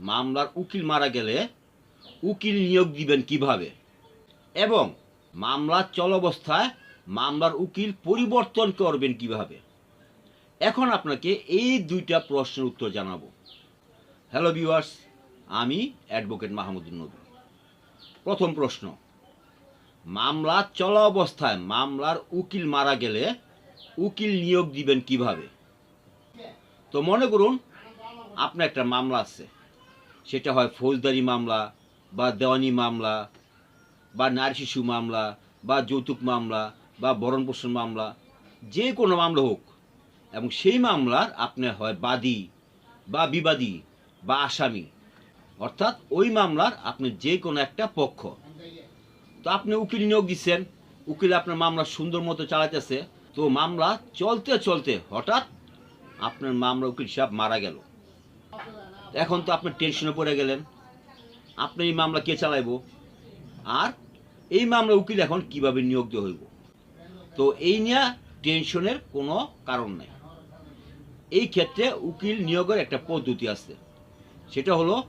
মামলার উকিল মারা গেলে উকিল নিয়োগ দিবেন কীভাবে? এবং মামলা চলবস্থায় মামলার উকিল পরিবর্তন করবেন কীভাবে? এখন আপনাকে এই দুইটা প্রশ্নের উত্তর জানাব। হ্যালো ভিউয়ার্স আমি অ্যাডভোকেট মাহমুদুল নবী। প্রথম প্রশ্ন মামলা চলা অবস্থায় মামলার উকিল মারা গেলে উকিল নিয়োগ দিবেন কীভাবে? তো মনে করুন, আপনার একটা মামলা আছে। সেটা হয় ফৌজদারি মামলা বা দেওয়ানি মামলা বা নারী শিশু মামলা বা যৌতুক মামলা বা ভরণ পোষণ মামলা, যে কোনো মামলা হোক, এবং সেই মামলার আপনার হয় বাদী বা বিবাদী বা আসামি। অর্থাৎ ওই মামলার আপনি যে কোনো একটা পক্ষ। তো আপনি উকিল নিয়োগ দিচ্ছেন, উকিল আপনার মামলা সুন্দর মতো চালাতেছে তো মামলা চলতে চলতে হঠাৎ আপনার মামলা উকিল সাহেব মারা গেল। এখন তো আপনি টেনশনে পড়ে গেলেন। আপনি এই মামলা কে চালাইব? আর এই মামলা উকিল এখন কীভাবে নিয়োগ দেওয়া হইব? তো এই নিয়ে টেনশনের কোনো কারণ নাই। এই ক্ষেত্রে উকিল নিয়োগের একটা পদ্ধতি আছে। সেটা হলো,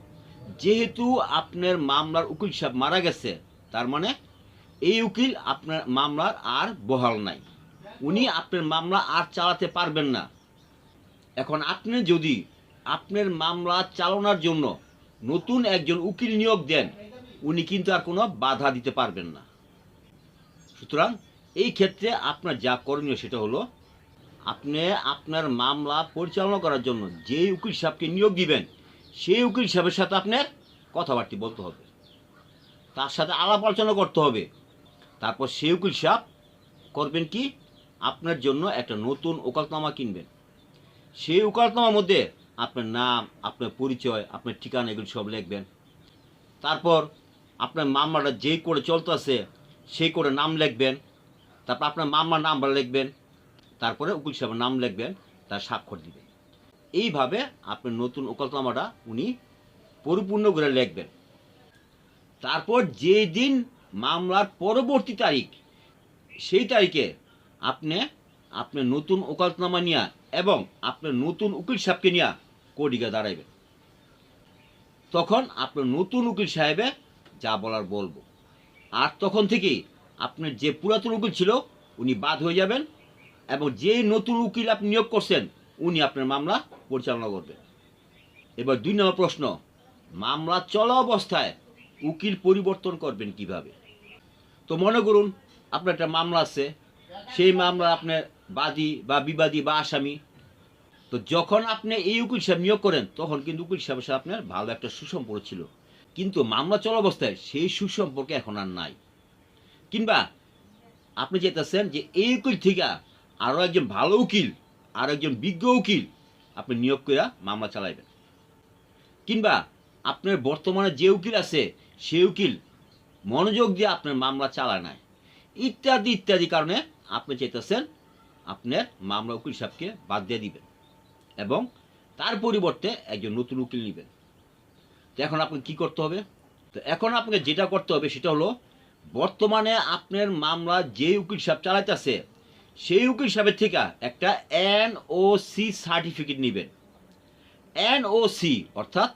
যেহেতু আপনার মামলার উকিল সাহেব মারা গেছে, তার মানে এই উকিল আপনার মামলার আর বহাল নাই। উনি আপনার মামলা আর চালাতে পারবেন না। এখন আপনি যদি আপনার মামলা চালানোর জন্য নতুন একজন উকিল নিয়োগ দেন, উনি কিন্তু আর কোনো বাধা দিতে পারবেন না। সুতরাং এই ক্ষেত্রে আপনার যা করণীয় সেটা হলো, আপনি আপনার মামলা পরিচালনা করার জন্য যে উকিল সাহেবকে নিয়োগ দিবেন, সেই উকিল সাহেবের সাথে আপনার কথাবার্তা বলতে হবে। তার সাথে আলাপ আলোচনা করতে হবে। তারপর সেই উকিল সাহেব করবেন কি? আপনার জন্য একটা নতুন ওকালতনামা কিনবেন। সেই ওকালতনামার মধ্যে আপনার নাম, আপনার পরিচয়, আপনার ঠিকানা এগুলো সব লিখবেন। তারপর আপনার মামলাটা যেই করে চলতেছে সেই করে নাম লিখবেন। তারপর আপনার মামলার নাম্বার লিখবেন। তারপরে উকিল সাহেবের নাম লিখবেন, তার স্বাক্ষর দিবেন। এইভাবে আপনার নতুন ওকালতনামাটা উনি পরিপূর্ণ করে লিখবেন। তারপর যেই দিন মামলার পরবর্তী তারিখ, সেই তারিখে আপনি আপনার নতুন ওকালতনামা নিয়ে এবং আপনার নতুন উকিল সাহেবকে নিয়ে কোডিকে দাঁড়াইবেন তখন আপনার নতুন উকিল সাহেবে যা বলার বলব। আর তখন থেকেই আপনার যে পুরাতন উকিল ছিল, উনি বাদ হয়ে যাবেন এবং যে নতুন উকিল আপনি নিয়োগ করছেন, উনি আপনার মামলা পরিচালনা করবেন। এবার দুই নম্বর প্রশ্ন, মামলা চলা অবস্থায় উকিল পরিবর্তন করবেন কীভাবে? তো মনে করুন, আপনার একটা মামলা আছে, সেই মামলা আপনার বাদী বা বিবাদী বা আসামি তো যখন আপনি এই উকিল সাহেব নিয়োগ করেন, তখন কিন্তু উকিল সাহেবের সাথে আপনার ভালো একটা সুসম্পর্ক ছিল। কিন্তু মামলা চলা অবস্থায় সেই সুসম্পর্ক এখন আর নাই। কিংবা আপনি যেতেছেন যে এই উকিল থেকে আরও একজন ভালো উকিল, আর একজন বিজ্ঞ উকিল আপনি নিয়োগ করে মামলা চালাইবেন। কিংবা আপনার বর্তমানে যে উকিল আছে, সেই উকিল মনোযোগ দিয়ে আপনার মামলা চালায় নাই। ইত্যাদি ইত্যাদি কারণে আপনি চাইতেছেন আপনার মামলা উকিল সাহেবকে বাদ দিয়ে দিবেন। এবং তার পরিবর্তে একজন নতুন উকিল নেবেন। তো এখন আপনাকে কি করতে হবে? তো এখন আপনাকে যেটা করতে হবে সেটা হলো, বর্তমানে আপনার মামলা যে উকিল সাহেব চালাইতেছে, সেই উকিল সাহেবের থেকে একটা এন ও সি সার্টিফিকেট নেবেন। এন ও সি অর্থাৎ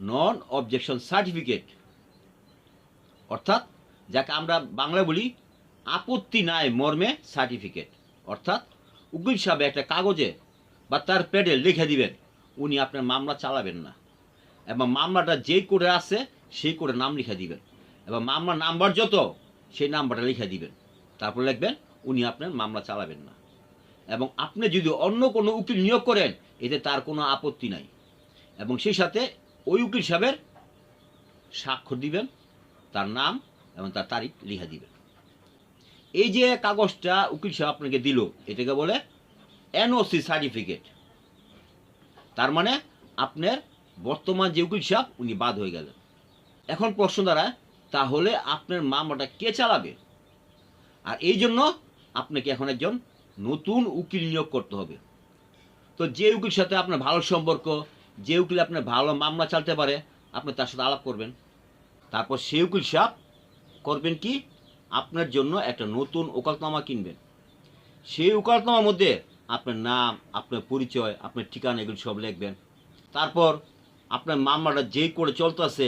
নন অবজেকশন সার্টিফিকেট অর্থাৎ যাকে আমরা বাংলা বলি, আপত্তি নাই মর্মে সার্টিফিকেট অর্থাৎ উকিল সাহেব একটা কাগজে বা তার প্যাডে লিখে দিবেন, উনি আপনার মামলা চালাবেন না। এবং মামলাটা যেই করে আছে, সেই করে নাম লিখে দিবেন। এবং মামলার নাম্বার যত, সেই নাম্বারটা লিখে দিবেন। তারপর লিখবেন, উনি আপনার মামলা চালাবেন না। এবং আপনি যদি অন্য কোনো উকিল নিয়োগ করেন, এতে তার কোনো আপত্তি নাই। এবং সেই সাথে ওই উকিল সাহেবের স্বাক্ষর দিবেন, তার নাম এবং তার তারিখ লিখে দিবেন। এই যে কাগজটা উকিল সাহেব আপনাকে দিল, এটাকে বলে এনওসি সার্টিফিকেট তার মানে আপনার বর্তমান যে উকিল সাহেব, উনি বাদ হয়ে গেলেন। এখন প্রশ্ন দাঁড়ায়, তাহলে আপনার মামলাটা কে চালাবে? আর এই জন্য আপনাকে এখন একজন নতুন উকিল নিয়োগ করতে হবে। তো যে উকিল সাথে আপনার ভালো সম্পর্ক, যে উকিল আপনার ভালো মামলা চালতে পারে, আপনি তার সাথে আলাপ করবেন। তারপর সেই উকিল সাহেব করবেন কি? আপনার জন্য একটা নতুন ওকালতনামা কিনবেন। সেই ওকালতনামার মধ্যে আপনার নাম, আপনার পরিচয়, আপনার ঠিকানা, এগুলো সব লিখবেন। তারপর আপনার মামলাটা যেই করে চলতেছে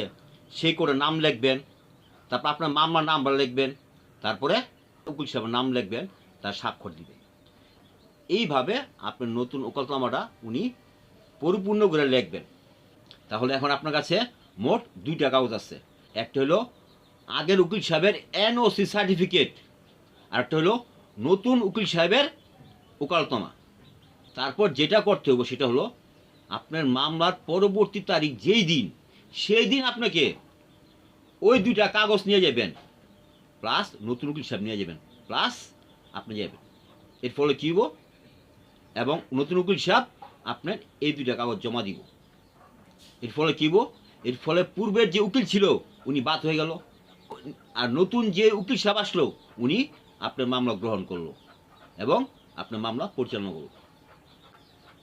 সেই করে নাম লিখবেন। তারপর আপনার মামলার নাম্বার লিখবেন। তারপরে উকিল সাহেবের নাম লিখবেন, তার স্বাক্ষর দিবেন। এইভাবে আপনার নতুন ওকালতনামাটা উনি পরিপূর্ণ করে লিখবেন। তাহলে এখন আপনার কাছে মোট দুইটা কাগজ আছে। একটা হলো আগের উকিল সাহেবের এনওসি সার্টিফিকেট আর একটা হলো নতুন উকিল সাহেবের ওকালতমা তারপর যেটা করতে হবে সেটা হলো, আপনার মামলার পরবর্তী তারিখ যেই দিন, সেই দিন আপনাকে ওই দুইটা কাগজ নিয়ে যাবেন, প্লাস নতুন উকিল সাহেব নিয়ে যাবেন, প্লাস আপনি যাবেন। এর ফলে কী হব এবং নতুন উকিল সাহেব আপনার এই দুইটা কাগজ জমা দিব। এর ফলে কী হব এর ফলে পূর্বের যে উকিল ছিল, উনি বাদ হয়ে গেল। আর নতুন যে উকিল সাহেব আসলো, উনি আপনার মামলা গ্রহণ করল। এবং আপনার মামলা পরিচালনা করুন।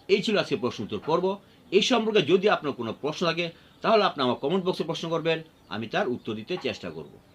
এই ছিল আজকে প্রশ্ন উত্তর পর্ব। এই সম্পর্কে যদি আপনার কোনো প্রশ্ন থাকে, তাহলে আপনি আমার কমেন্ট বক্সে প্রশ্ন করবেন। আমি তার উত্তর দিতে চেষ্টা করব।